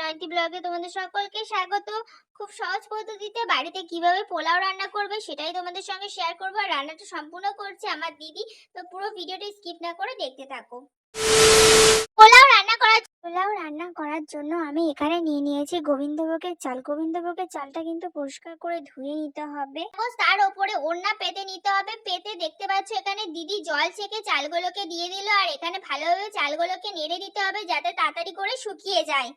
নয়নতি ব্লগে তোমাদের সকলকে স্বাগত। খুব সহজ পদ্ধতিতে বাড়িতে কীভাবে পোলাও রান্না করবে সেটাই তোমাদের সঙ্গে শেয়ার করব আর রান্নাটা সম্পূর্ণ করছে আমার দিদি। তো পুরো ভিডিওটি স্কিপ না করে দেখতে থাকো। পোলাও রান্না করার পোলাও রান্না করার জন্য আমি এখানে নিয়ে নিয়েছি গোবিন্দভোগের চাল। গোবিন্দভোগের চালটা কিন্তু পরিষ্কার করে ধুয়ে নিতে হবে। তার ওপরে ওড়না পেতে নিতে হবে। পেতে দেখতে পাচ্ছ এখানে দিদি জল ছেঁকে চালগুলোকে দিয়ে দিল আর এখানে ভালোভাবে চালগুলোকে নেড়ে দিতে হবে যাতে তাড়াতাড়ি করে শুকিয়ে যায়।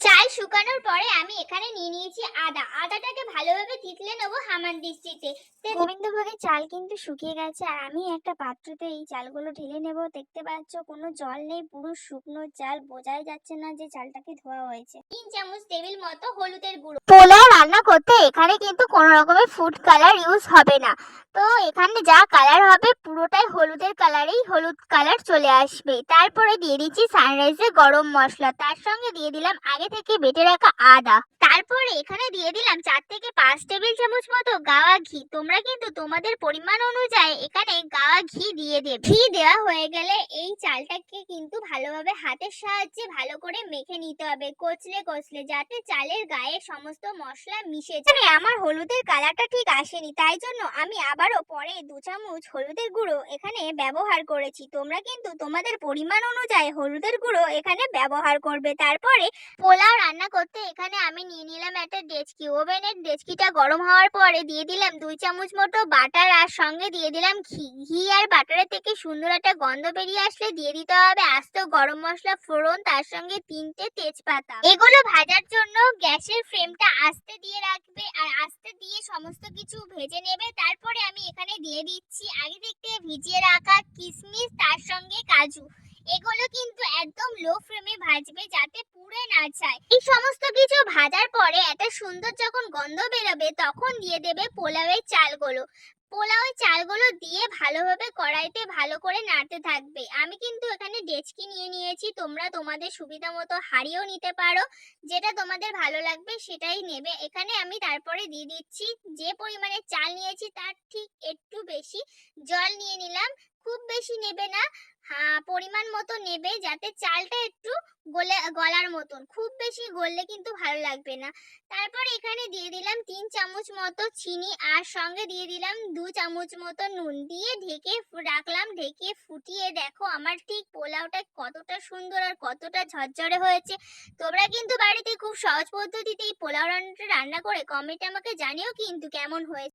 চাল শুকানোর পরে আমি এখানে নিয়ে নিয়েছি আদা। আদাটাকে ভালোভাবে তিতলে নেব হামান দৃষ্টিতে। গোবিন্দভোগের চাল কিন্তু শুকিয়ে গেছে আর আমি একটা পাত্রতে এই চালগুলো ঢেলে নেব। দেখতে পাচ্ছ কোনো জল নেই পুরো শুকনো চাল। বোঝাই যাচ্ছে না যে চালটাকে ধোয়া হয়েছে। তিন চামচ টেবিল মতো হলুদের গুঁড়ো। পোলাও রান্না করতে এখানে কিন্তু কোনো রকমের ফুড কালার ইউজ হবে না। তো এখানে যা কালার হবে পুরোটাই হলুদের কালারেই হলুদ কালার চলে আসবে। তারপরে দিয়ে দিচ্ছি সানরাইজে গরম মশলা। তার সঙ্গে দিয়ে দিলাম আগে থেকে বেটে রাখা আদা। তারপরে এখানে দিয়ে দিলাম চার থেকে পাঁচ টেবিল চামচ মতো গাওয়া ঘি। তোমরা কিন্তু তোমাদের পরিমাণ অনুযায়ী এখানে গাওয়া ঘি দিয়ে দেবে। ঘি দেওয়া হয়ে গেলে এই চালটাকে কিন্তু ভালোভাবে হাতের সাহায্যে ভালো করে মেখে নিতে হবে। কচলে কচলে যাতে চালের গায়ে সমস্ত মশলা মিশে যায়। আমার হলুদের কালারটা ঠিক আসেনি, তাই জন্য আমি আবারও পরে দু চামচ হলুদের গুঁড়ো এখানে ব্যবহার করেছি। তোমরা কিন্তু তোমাদের পরিমাণ অনুযায়ী হলুদের গুঁড়ো এখানে ব্যবহার করবে। তারপরে পোলাও রান্না করতে এখানে আমি নিয়ে নিলাম একটা ডেচকি। ওভেনের ডেচকিটা গরম হওয়ার পরে দিয়ে দিলাম দুই চামচ মতো বাটার আর সঙ্গে দিয়ে দিলাম ঘি। ঘি আর বাটারের থেকে সুন্দর একটা গন্ধ বেরিয়ে আসলে দিয়ে দিতে হবে আস্ত গরম মশলা ফোড়ন, তার সঙ্গে তিনটে তেজপাতা। এগুলো ভাজার জন্য গ্যাসের ফ্লেমটা আস্তে দিয়ে রাখবে আর আস্তে দিয়ে সমস্ত কিছু ভেজে নেবে। তারপরে আমি এখানে দিয়ে দিচ্ছি আগে থেকে ভিজিয়ে রাখা কিশমিশ, তার সঙ্গে কাজু। এগুলো কিন্তু একদম লো ফ্লেমে ভাজবে যাতে পুড়ে না যায়। এই সমস্ত কিছু ভাজার পরে একটা সুন্দর যখন গন্ধ বেরোবে তখন দিয়ে দেবে পোলাওয়ের চালগুলো। পোলাওয়ের চালগুলো দিয়ে ভালোভাবে কড়াইতে ভালো করে নাড়তে থাকবে। আমি কিন্তু এখানে ডেচকি নিয়ে নিয়েছি, তোমরা তোমাদের সুবিধা মতো হারিয়েও নিতে পারো। যেটা তোমাদের ভালো লাগবে সেটাই নেবে। এখানে আমি তারপরে দিয়ে দিচ্ছি, যে পরিমাণে চাল নিয়েছি তার ঠিক একটু বেশি জল নিয়ে নিলাম। খুব বেশি নেবে না। পরিমাণ মতো নেবে যাতে চালটা একটু গলে, গলার মতন। খুব বেশি গললে কিন্তু ভালো লাগবে না। তারপর এখানে দিয়ে দিলাম তিন চামচ মতো চিনি আর সঙ্গে দিয়ে দিলাম দু চামচ মতো নুন। দিয়ে ঢেকে রাখলাম, ঢেকে ফুটিয়ে দেখো আমার ঠিক পোলাওটা কতটা সুন্দর আর কতটা ঝরঝরে হয়েছে। তোমরা কিন্তু বাড়িতে খুব সহজ পদ্ধতিতে এই পোলাও রান্নাটা রান্না করে কমেন্টে আমাকে জানিও কিন্তু কেমন হয়েছে।